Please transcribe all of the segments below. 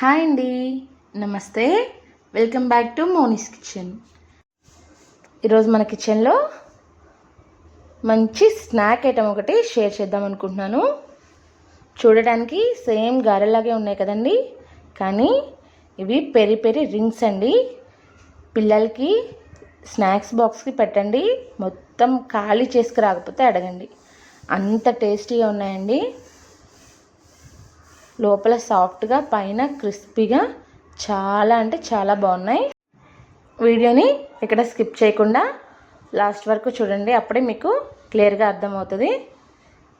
Hi అండి. నమస్తే. Welcome back to Moni's kitchen. ఈరోజు మన కిచెన్లో మంచి స్నాక్ ఐటమ్ ఒకటి షేర్ చేద్దాం అనుకుంటున్నాను. చూడడానికి సేమ్ గారెలాగే ఉన్నాయి కదండి. కానీ ఇవి పెరి పెరి రింగ్స్ అండి. పిల్లలకి స్నాక్స్ బాక్స్కి పెట్టండి. మొత్తం ఖాళీ చేసుకు రాకపోతే అడగండి. అంత టేస్టీగా ఉన్నాయండి. లోపల సాఫ్ట్గా పైన క్రిస్పీగా చాలా అంటే చాలా బాగున్నాయి. వీడియోని ఇక్కడ స్కిప్ చేయకుండా లాస్ట్ వరకు చూడండి అప్పుడే మీకు క్లియర్గా అర్థమవుతుంది.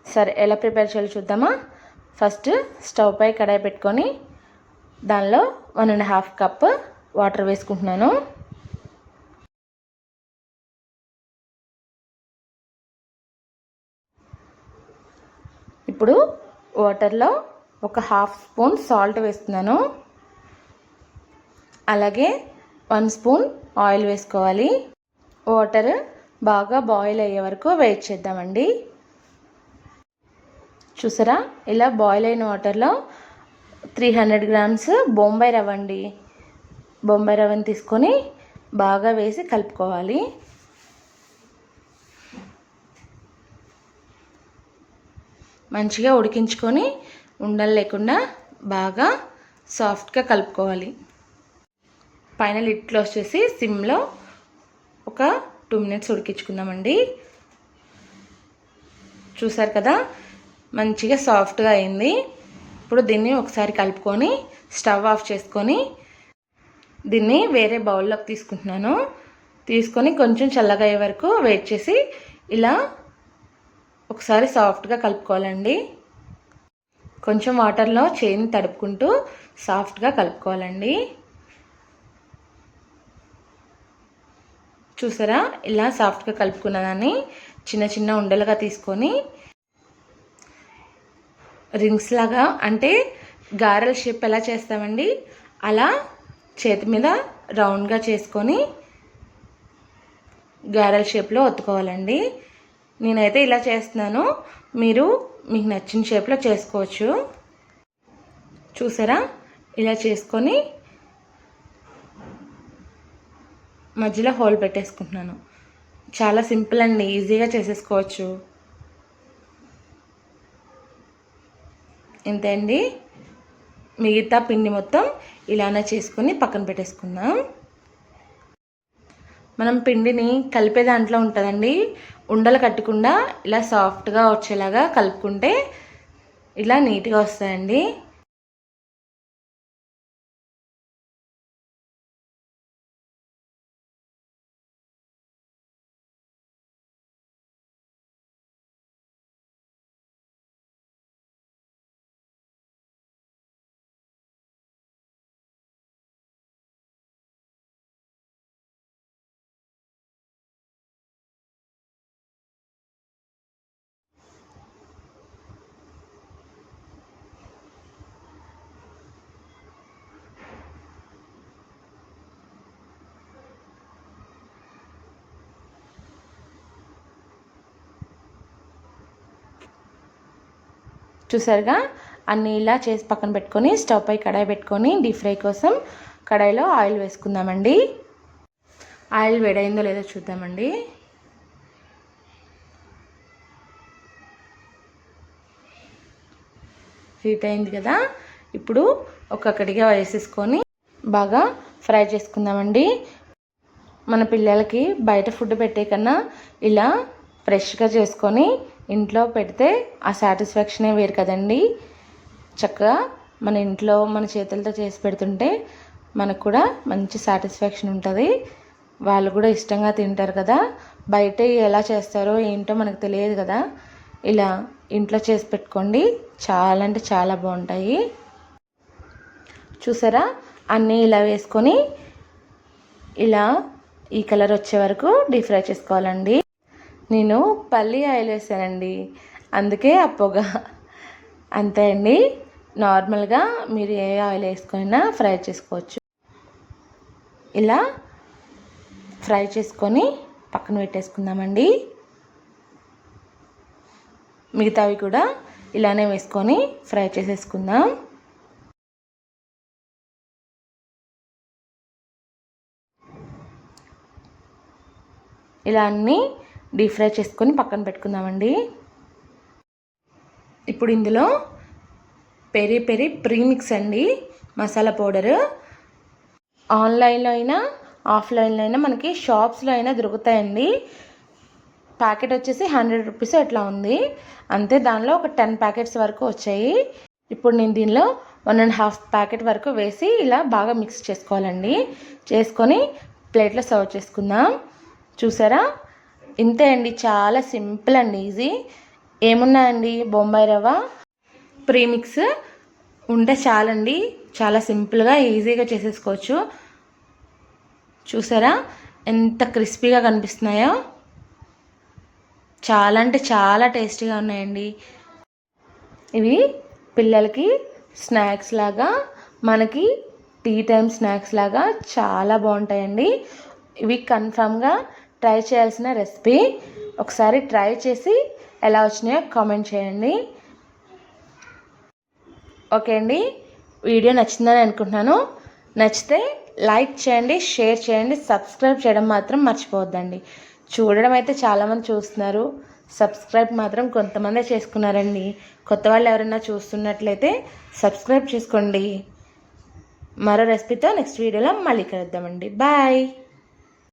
సరే ఎలా ప్రిపేర్ చేయాలో చూద్దామా? ఫస్ట్ స్టవ్ పై కడాయి పెట్టుకొని దానిలో one and half cup water వేసుకుంటున్నాను. ఇప్పుడు వాటర్లో ఒక హాఫ్ స్పూన్ సాల్ట్ వేస్తున్నాను. అలాగే వన్ స్పూన్ ఆయిల్ వేసుకోవాలి. వాటర్ బాగా బాయిల్ అయ్యే వరకు వెయిట్ చేద్దామండి. చూసారా? ఇలా బాయిల్ అయిన వాటర్లో త్రీ హండ్రెడ్ గ్రామ్స్ బొంబాయి రవ్వ అండి. బొంబాయి రవ్వని తీసుకొని బాగా వేసి కలుపుకోవాలి. మంచిగా ఉడికించుకొని ఉండలు లేకుండా బాగా సాఫ్ట్గా కలుపుకోవాలి. పైన లిడ్ క్లోజ్ చేసి సిమ్లో ఒక టూ మినిట్స్ ఉడికించుకుందామండి. చూసారు కదా? మంచిగా సాఫ్ట్గా అయింది. ఇప్పుడు దీన్ని ఒకసారి కలుపుకొని స్టవ్ ఆఫ్ చేసుకొని దీన్ని వేరే బౌల్లోకి తీసుకుంటున్నాను. తీసుకొని కొంచెం చల్లగా అయ్యే వరకు వెయిట్ చేసి ఇలా ఒకసారి సాఫ్ట్గా కలుపుకోవాలండి. కొంచెం వాటర్లో చేయిని తడుపుకుంటూ సాఫ్ట్గా కలుపుకోవాలండి. చూసారా? ఇలా సాఫ్ట్గా కలుపుకున్న చిన్న చిన్న ఉండలుగా తీసుకొని రింగ్స్ లాగా అంటే గారెల షేప్ ఎలా చేస్తామండి? అలా చేతి మీద రౌండ్గా చేసుకొని గారెల షేప్లో ఒత్తుకోవాలండి. నేనైతే ఇలా చేస్తున్నాను. మీరు మీకు నచ్చిన షేప్లో చేసుకోవచ్చు. చూసారా? ఇలా చేసుకొని మధ్యలో హోల్ పెట్టేసుకుంటున్నాను. చాలా సింపుల్ అండి ఈజీగా చేసేసుకోవచ్చు. ఇంతే అండి. మిగతా పిండి మొత్తం ఇలానే చేసుకొని పక్కన పెట్టేసుకుందాం. మనం పిండిని కలిపే దాంట్లో ఉంటుందండి. ఉండలు కట్టకుండా ఇలా సాఫ్ట్గా వచ్చేలాగా కలుపుకుంటే ఇలా నీట్గా వస్తాయండి. చూసారుగా? అన్నీ ఇలా చేసి పక్కన పెట్టుకొని స్టవ్ పై కడాయి పెట్టుకొని డీప్ ఫ్రై కోసం కడాయిలో ఆయిల్ వేసుకుందామండి. ఆయిల్ వేడైందో లేదో చూద్దామండి. హీట్ అయింది కదా? ఇప్పుడు ఒక్కొక్కటిగా వేసేసుకొని బాగా ఫ్రై చేసుకుందామండి. మన పిల్లలకి బయట ఫుడ్ పెట్టే కన్నా ఇలా ఫ్రెష్గా చేసుకొని ఇంట్లో పెడితే ఆ సాటిస్ఫాక్షనే వేరు కదండి. చక్కగా మన ఇంట్లో మన చేతులతో చేసి పెడుతుంటే మనకు కూడా మంచి సాటిస్ఫాక్షన్ ఉంటుంది. వాళ్ళు కూడా ఇష్టంగా తింటారు కదా. బయట ఎలా చేస్తారో ఏంటో మనకు తెలియదు కదా. ఇలా ఇంట్లో చేసి పెట్టుకోండి. చాలా అంటే చాలా బాగుంటాయి. చూసారా? అన్నీ ఇలా వేసుకొని ఇలా ఈ కలర్ వచ్చే వరకు డీప్ ఫ్రై చేసుకోవాలండి. నేను పల్లి ఆయిల్ వేసానండి అందుకే ఆ పొగ. అంతే అండి. నార్మల్గా మీరు ఏ ఆయిల్ వేసుకున్నా ఫ్రై చేసుకోవచ్చు. ఇలా ఫ్రై చేసుకొని పక్కన పెట్టేసుకుందామండి. మిగతావి కూడా ఇలానే వేసుకొని ఫ్రై చేసేసుకుందాం. ఇలా అన్నీ డీప్ ఫ్రై చేసుకొని పక్కన పెట్టుకుందామండి. ఇప్పుడు ఇందులో పెరి పెరి ప్రీమిక్స్ అండి మసాలా పౌడరు. ఆన్లైన్లో అయినా ఆఫ్లైన్లో అయినా మనకి షాప్స్లో అయినా దొరుకుతాయండి. ప్యాకెట్ వచ్చేసి హండ్రెడ్ రూపీస్ అట్లా ఉంది. అంతే దానిలో ఒక టెన్ ప్యాకెట్స్ వరకు వచ్చాయి. ఇప్పుడు నేను దీనిలో వన్ అండ్ హాఫ్ ప్యాకెట్ వరకు వేసి ఇలా బాగా మిక్స్ చేసుకోవాలండి. చేసుకొని ప్లేట్లో సర్వ్ చేసుకుందాం. చూసారా? ఇంతే అండి చాలా సింపుల్ అండి ఈజీ. ఏమున్నాయండి? బొంబాయి రవ్వ ప్రీమిక్స్ ఉంటే చాలండి. చాలా సింపుల్గా ఈజీగా చేసేసుకోవచ్చు. చూసారా? ఎంత క్రిస్పీగా కనిపిస్తున్నాయో. చాలా అంటే చాలా టేస్టీగా ఉన్నాయండి. ఇవి పిల్లలకి స్నాక్స్ లాగా మనకి టీ టైం స్నాక్స్ లాగా చాలా బాగుంటాయండి. ఇవి కన్ఫామ్గా ట్రై చేయాల్సిన రెసిపీ ఒకసారి ట్రై చేసి ఎలా వచ్చినాయో కామెంట్ చేయండి. ఓకే అండి వీడియో నచ్చిందని అనుకుంటున్నాను. నచ్చితే లైక్ చేయండి షేర్ చేయండి సబ్స్క్రైబ్ చేయడం మాత్రం మర్చిపోవద్దండి. చూడడం అయితే చాలామంది చూస్తున్నారు. సబ్స్క్రైబ్ మాత్రం కొంతమందే చేసుకున్నారండి. కొత్త వాళ్ళు ఎవరైనా చూస్తున్నట్లయితే సబ్స్క్రైబ్ చేసుకోండి. మరో రెసిపీతో నెక్స్ట్ వీడియోలో మళ్ళీ కలుద్దామండి. బాయ్!